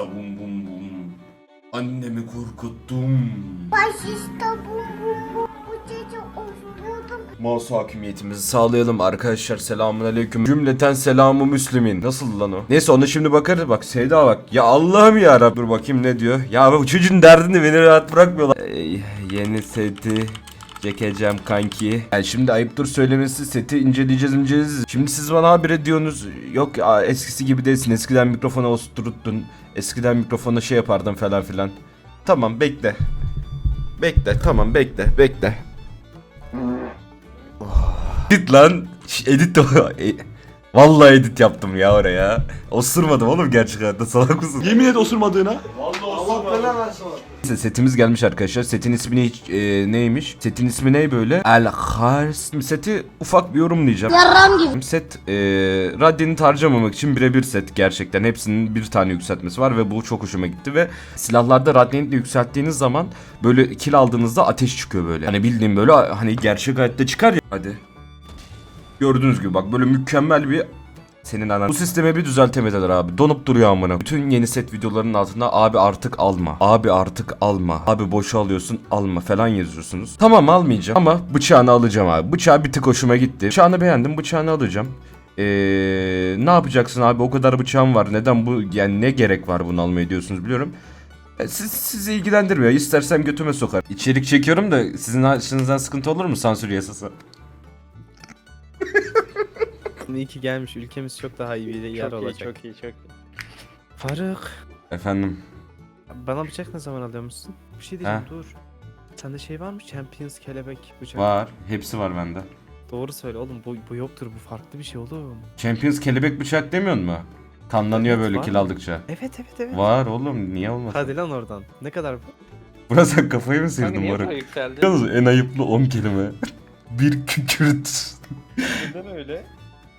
Başista bum bum bum. Annemi korkuttum. Başista bum bum bum. Mouse hakimiyetimizi sağlayalım arkadaşlar. Selamun aleyküm. Cümleten selamı müslümin. Nasıl lan o? Neyse ona şimdi bakarız. Bak Seyda bak. Ya Allah'ım ya Rab Dur bakayım ne diyor? Ya bu çocuğun derdini beni rahat bırakmıyorlar. Ey, Yeni seti Çekeceğim kanki. Yani şimdi ayıptır söylemesi seti inceleyeceğiz inceleyeceğiz. Şimdi siz bana habire diyorsunuz Yok ya, eskisi gibi değilsin eskiden mikrofona oturttun Eskiden mikrofona şey yapardın falan filan. Tamam bekle. Bekle tamam bekle bekle. Edit lan. Şş, Edit E, Vallahi edit yaptım ya oraya. Osurmadım oğlum gerçek hayatta salak mısın? Yemin et osurmadığına. Neyse setimiz gelmiş arkadaşlar. Setin ismi hiç, e, neymiş? Setin ismi ne böyle? El Hars. Seti ufak bir yorumlayacağım. Yaram gibi. Set e, radyeni harcamamak için birebir set gerçekten. Hepsinin bir tane yükseltmesi var ve bu çok hoşuma gitti ve silahlarda radyeni yükselttiğiniz zaman böyle kill aldığınızda ateş çıkıyor böyle. Hani bildiğim böyle hani gerçek hayatta çıkar ya. Hadi. Gördüğünüz gibi bak böyle mükemmel bir senin anan. Bu sistemi bir düzeltemediler abi. Donup duruyor amına. Bütün yeni set videolarının altında abi artık alma. Abi artık alma. Abi boşa alıyorsun alma falan yazıyorsunuz. Tamam almayacağım ama bıçağını alacağım abi. Bıçağı bir tık hoşuma gitti. Bıçağını beğendim bıçağını alacağım. Eee ne yapacaksın abi o kadar bıçağım var. Neden bu yani ne gerek var bunu almaya diyorsunuz biliyorum. E, Siz, sizi ilgilendirmiyor. İstersem götüme sokar. İçerik çekiyorum da sizin açınızdan sıkıntı olur mu sansür yasası? İyi ki gelmiş. Ülkemiz çok daha iyi bir yer Çok iyi, olacak. çok iyi, çok iyi. Faruk, Efendim. bana bıçak ne zaman alıyormuşsun? Bir şey diyeceğim dur. Sende şey var mı? Champions kelebek bıçak. Var. Hepsi var bende. Doğru söyle oğlum. Bu, bu yoktur. Bu farklı bir şey oğlum. Champions kelebek bıçak demiyor mu? Kanlanıyor Evet, böyle var kill mı? aldıkça. Evet evet evet. Var oğlum niye olmasın? Hadi lan oradan. Ne kadar bu? Burası kafayı mı Kanka sıyırdın niye moruk? böyle yükseldi? Yalnız en ayıplı 10 kelime. Bir kükürt. Neden öyle?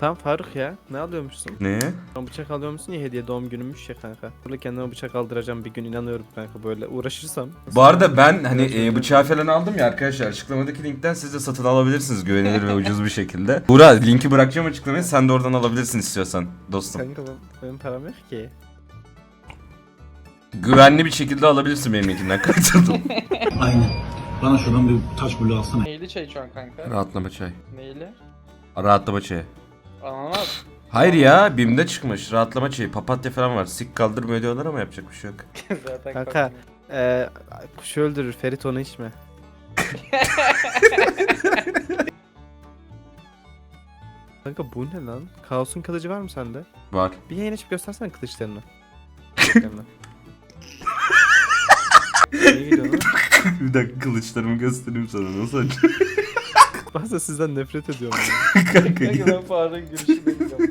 Tamam Faruk ya. Ne alıyormuşsun? ne? Sen bıçak alıyormuşsun ya hediye doğum günümmüş ya kanka. Böyle kendime bıçak aldıracağım bir gün inanıyorum kanka böyle uğraşırsam. Bu arada ben hani e, bıçağı falan aldım ya arkadaşlar açıklamadaki linkten siz de satın alabilirsiniz güvenilir ve ucuz bir şekilde. Buğra linki bırakacağım açıklamaya sen de oradan alabilirsin istiyorsan dostum. Kanka ben, benim param yok ki. Güvenli bir şekilde alabilirsin benim linkinden katıldım. Aynen. Bana şuradan bir taş bulu alsana. Neyli çay şu an kanka? Rahatlama çay. Neyli? Rahatlama çayı. Ananas. Hayır ya BİM'de çıkmış rahatlama çayı papatya falan var sik kaldırmıyor diyorlar ama yapacak bir şey yok. Zaten Kanka eee kuşu öldürür Ferit onu içme. Kanka bu ne lan? Kaos'un kılıcı var mı sende? Var. Bir yayın açıp göstersene kılıçlarını. Kılıçlarını. Niye gidiyorsun lan? bir dakika kılıçlarımı göstereyim sana nasıl aç- Bazen sizden nefret ediyorum. Kanka Kanka ben bekliyorum.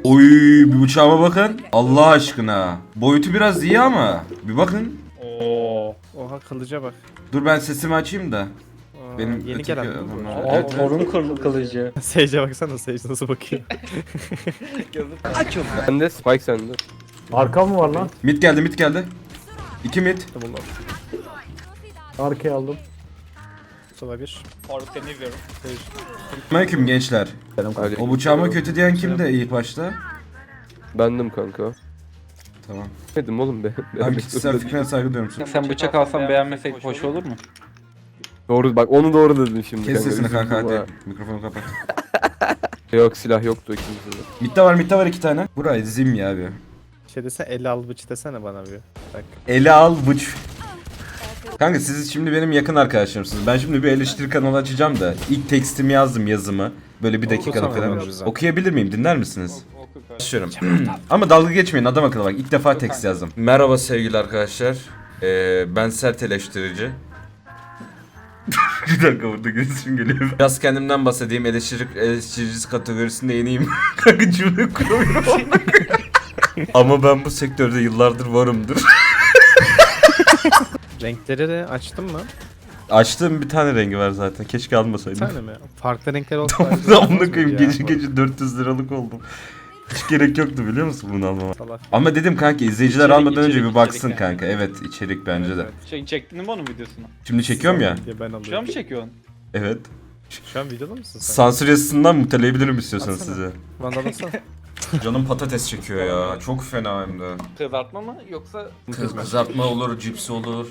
Oy bir bıçağıma bakın. Allah aşkına. Boyutu biraz iyi ama. Bir bakın. Oo. Oha kılıca bak. Dur ben sesimi açayım da. Aa, Benim yeni öteki gelen değil mi bu? adamlar- Aa, Evet, torun kıl- kılıcı. Sage'e baksana Sage nasıl bakıyor. Sende Spike sende. Arka mı var lan? Mid geldi mid geldi. İki mid. tamam lan. Arkaya aldım. Sola bir. Faruk seni izliyorum. Aleyküm gençler. Hadi. O bıçağıma kötü diyen kimdi ilk başta? Bendim kanka. Tamam. Dedim oğlum be. Ben kişisel fikrine saygı duyuyorum. sana. Sen bıçak alsan beğenmesek hoş olur mu? Doğru bak onu doğru dedin şimdi Kes sesini kanka hadi. ha. Mikrofonu kapat. Yok silah yoktu ikimizde de. Midde var midde var iki tane. Burayı dizeyim ya abi. Şey desene el al bıç desene bana bir. Bak. Ele al bıç. Kanka siz şimdi benim yakın arkadaşlarımsınız. Ben şimdi bir eleştiri kanalı açacağım da ilk tekstimi yazdım yazımı. Böyle bir dakikada falan. Okuyabilir miyim? Dinler misiniz? Başlıyorum. Ama dalga geçmeyin adam akıllı bak. İlk defa tekst yazdım. Merhaba sevgili arkadaşlar. Ee, ben sert eleştirici. bir dakika burada gözüm geliyor. Biraz kendimden bahsedeyim. Eleştiri, eleştiricisi kategorisinde yeniyim. Kanka cümle kuramıyorum. Ama ben bu sektörde yıllardır varımdır. Renkleri de açtın mı? Açtığım bir tane rengi var zaten. Keşke Bir almasaydım. tane mi? Farklı renkler olsaydı. Amına koyayım Ya, gece gece 400 liralık oldum. Hiç gerek yoktu biliyor musun bunu almama. Salak. Ama dedim kanka izleyiciler İçerik, almadan önce içerik, bir baksın içerik kanka. yani. Evet içerik bence de. Şey çektin mi onun videosunu? Şimdi çekiyorum ya. Diye ben Şu an alıyorum. mı çekiyorsun? Evet. Şu an videoda mısın sen? Sansür yazısından muteleyebilirim istiyorsanız Atsana. size. Vandal atsana. Canım patates çekiyor ya. Çok fena hem de. Kızartma mı yoksa Kız, kızartma olur, cips olur.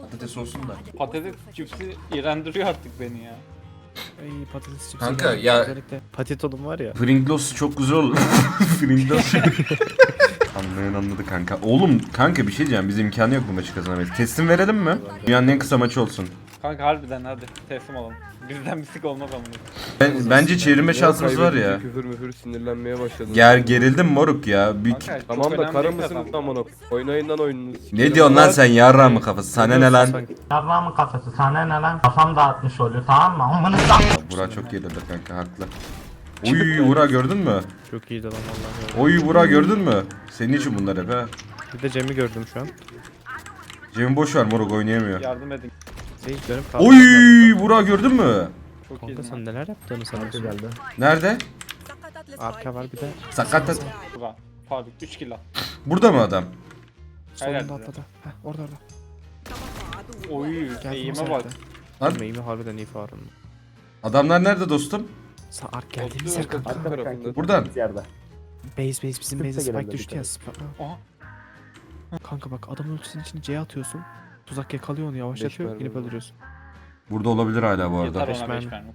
Patates olsun da. patates cipsi iğrendiriyor artık beni ya. Ay patates çipsi. Kanka, geldi. ya- Özellikle patitolum var ya. Pringles çok güzel olur. Pringles. Anlayan anladı kanka. Oğlum kanka bir şey diyeceğim. Biz imkanı yok bu maçı kazanamayız. Teslim verelim mi? Dünyanın en kısa maçı olsun. Kanka harbiden hadi teslim olalım. Bizden mislik olmaz ama. Ben, bence çevirme şansımız var ya. Kaybedince Küfür müfür sinirlenmeye başladım. Ger gerildim moruk ya. Bir... Kanka, çok Tamam da önemli kara değil mısın kazanmak. amına? Oynayın lan oyununu. Ne diyorsun lan sen yarra mı kafası? Sana ne lan? Yarrağımın kafası sana ne lan? Kafam dağıtmış oluyor tamam mı? Amına da. Burak çok gerildi kanka haklı. Uy Burak gördün mü? Çok iyiydi lan vallahi. Oy Burak gördün mü? Senin için bunlar hep ha. Bir de Cem'i gördüm şu an. Cem'i boş ver moruk oynayamıyor. Yardım edin. Dönüp Oy Burak gördün mü? Çok Kanka sen neler yaptığını sanıyorsun? geldi. Nerede? Arka var bir de Sakat. Burak. Faruk 3 kill al. Burada mı adam? Hayır, solunda atladı. Heh orada orada. Oy Geldi eğime bak. nerede? Lan Eğimi harbiden iyi Faruk'un. adamlar nerede dostum? Sağ ark geldi. Oldu, Bir oldu. kanka. Arka tarafında. Buradan. Yerde. Base base bizim Sıkıntı base'e spike gelebilir düştü ya. Spike. Aha. Kanka bak adam ultisinin içine C atıyorsun. Tuzak yakalıyor onu yavaşlatıyor. mermi Inip var. öldürüyorsun. Burada olabilir hala bu Yeter arada. Beş ona 5 mermi. mermi.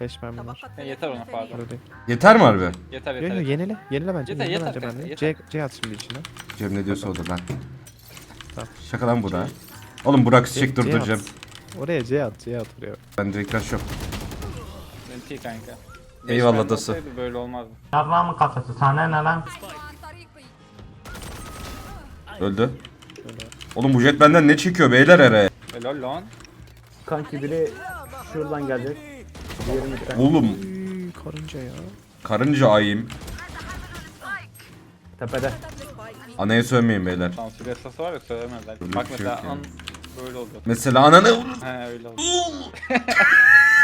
5 mermi var. Ya yeter ona pardon. Öyle değil. Yeter mi harbi? Yeter Yo yeter. yo yenile. Yenile bence. Yeter, yenile yeter bence kanka, bende. yeter. C, C at şimdi içine. Cem ne diyorsa odur lan. Tamam. Şaka lan Burak. Oğlum Burak C- çek C durduracağım. at. Oraya C at. C at oraya. Ben direkt rush yok. Menti kanka. Beş Eyvallah mermi dostum. olsaydı Böyle olmazdı. Yarrağımın kafası sana ne lan? Öldü. Oğlum bu jet benden ne çekiyor beyler ere? Helal lan. Kanki biri şuradan gelecek. Diğeri midden. Oğlum Üy, karınca ya. karınca ayım. Tepede. Anaya sövmeyin beyler. Sansür yasası var ya söylemezler. Öyle Bak bir şey mesela yok yani. an böyle oldu. Mesela ananı He öyle oldu.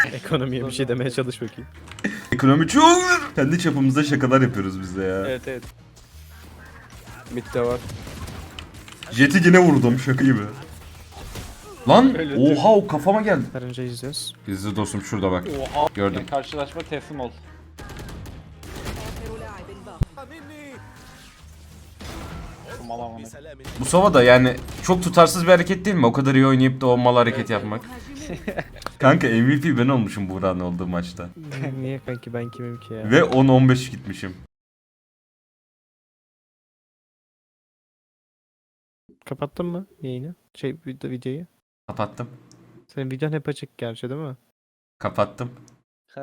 Ekonomiye bir şey demeye çalış bakayım. ekonomi çok. Kendi çapımızda şakalar yapıyoruz biz de ya. Evet evet. Mid'de var. Jet'i yine vurdum şaka gibi. Lan Öyle oha o kafama geldi. Karınca izliyoruz. Gizli dostum şurada bak. Oha. Gördüm. Yani karşılaşma teslim ol. Sova da yani çok tutarsız bir hareket değil mi? O kadar iyi oynayıp da o mal hareket yapmak. Kanka MVP ben olmuşum Buğra'nın olduğu maçta. Niye kanki ben kimim ki ya? Ve 10-15 gitmişim. Kapattın mı yayını? Şey video, videoyu. Kapattım. Senin videon hep açık gerçi değil mi? Kapattım.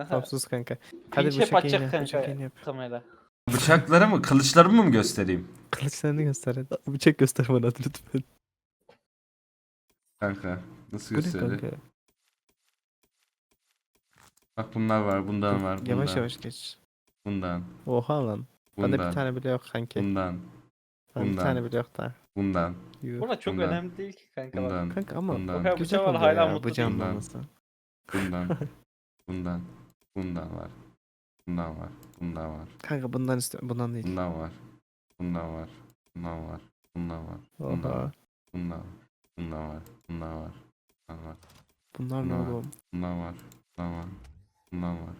Tamsız kanka. Hadi Pinç hep bıçak açacak yayını, kanka. bıçak yayını yap. Kamera. Bıçakları mı, kılıçlarımı mı göstereyim? Kılıçlarını göster hadi. Bıçak göster bana hadi lütfen. Kanka nasıl Bu ne göstereyim? kanka? Bak bunlar var, bundan var, bundan, Yavaş yavaş geç. bundan, Oha lan. Bende bundan, bir tane bile yok kanki. bundan, Bende bir bundan. tane bile yok da. bundan, Yuh. Burada çok Bundan. önemli değil ki kanka. bak. bundan, Kanka ama bundan, güzel bıçağı var, hala ya mutlu olması. bundan, bundan, bundan var, bundan var, bundan var, Kanka bundan istiyorum. Bundan değil. bundan var, bundan var, bundan var, bundan var, bundan var, bundan, bundan var, bundan var, bundan var, Bunlar ne oğlum? bundan var, bundan var, bundan var,